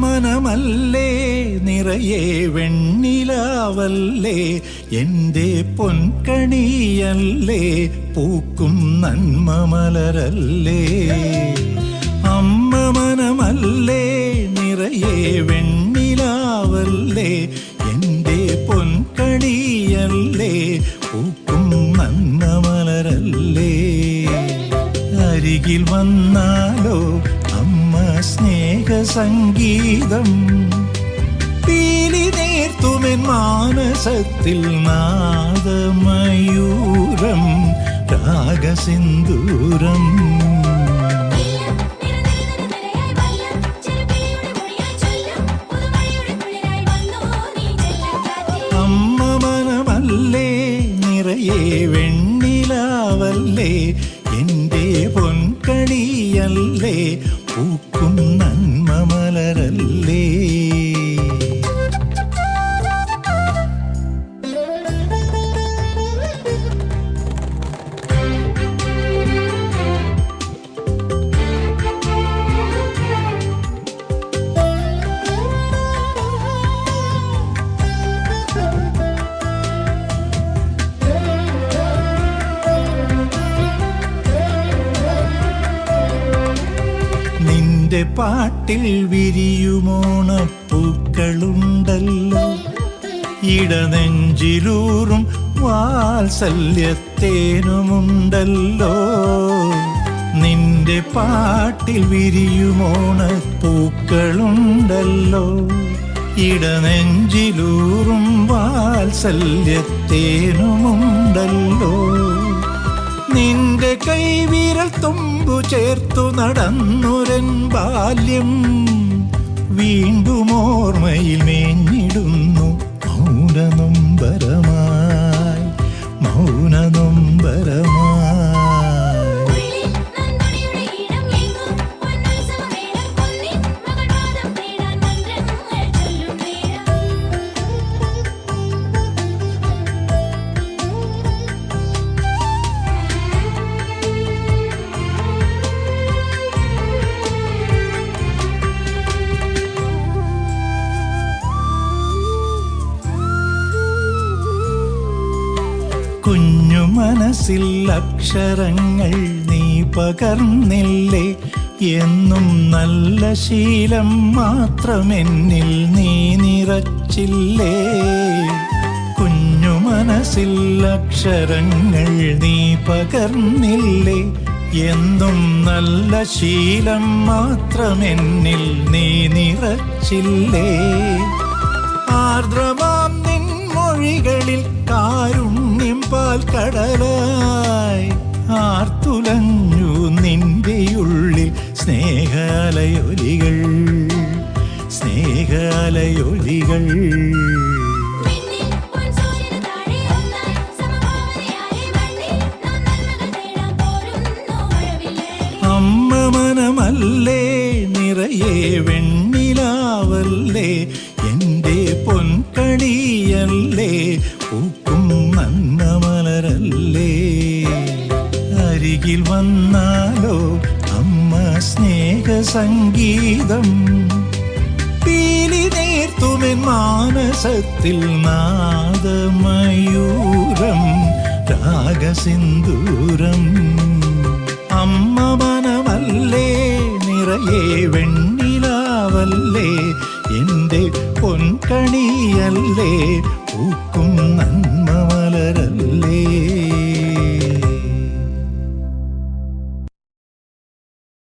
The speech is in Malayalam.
മനമല്ലേ നിറയെ വെണ്ണിലാവല്ലേ? എന്റെ പൊൻകണിയല്ലേ? പൂക്കും നന്മ മലരല്ലേ? അമ്മ മനമല്ലേ? നിറയെ വെണ്ണിലാവല്ലേ? എന്റെ പൊൻകണിയല്ലേ? പൂക്കും നന്മ മലരല്ലേ? അരികിൽ വന്നാലോ അമ്മ സ്നേഹ സംഗീതം. പീലി നേർത്തുമെൻ മാനസത്തിൽ നാദമയൂരം രാഗസിന്ദൂരം. അമ്മ മനമല്ലേ നിറയെ വെണ്ണിലാവല്ലേ എന്റെ പൊൻകണിയല്ലേ പൂക്കും നന്മ മലരല്ലേ പാട്ടിൽ വിരിയുമോണപ്പൂക്കളുണ്ടല്ലോ. ഇടനെഞ്ചിലൂറും വാത്സല്യത്തേനുമുണ്ടല്ലോ. നിന്റെ പാട്ടിൽ വിരിയുമോണപ്പൂക്കളുണ്ടല്ലോ. ഇടനെഞ്ചിലൂറും വാത്സല്യത്തേനുമുണ്ടല്ലോ. നിന്റെ കൈവിരൽ തുമ്പു ചേർത്തു നടന്നുരൻ ബാല്യം. വീണ്ടും ഓർമ്മയിൽ മേഞ്ഞിടുന്നു മൗനനൊമ്പരമായി മനസ്സിൽ അക്ഷരങ്ങൾ നീ പകർന്നില്ലേ? എന്നും നല്ല ശീലം മാത്രമെന്നിൽ നീ നിറച്ചില്ലേ? കുഞ്ഞു മനസ്സിൽ അക്ഷരങ്ങൾ നീ പകർന്നില്ലേ? എന്നും നല്ല ശീലം മാത്രമെന്നിൽ നീ നിറച്ചില്ലേ? ആർദ്രമാം കടലായി ആർത്തുലഞ്ഞു നിന്റെ ഉള്ളിൽ സ്നേഹാലയൊലികൾ സ്നേഹാലയൊലികൾ. അമ്മ മനമല്ലേ നിറയെ വെണ്ണിലാവല്ലേ എന്റെ പൊൻകണിയല്ലേ അരികിൽ വന്നാലോ അമ്മ സ്നേഹ സംഗീതം. പീലി നേർത്തുമെൻ മാനസത്തിൽ നാദമയൂരം രാഗസിന്ദൂരം. അമ്മ മനമല്ലേ നിറയെ വെണ്ണിലാവല്ലേ എന്റെ പൊൻകണിയല്ലേ പൂക്കും നന്മ മലരല്ലേ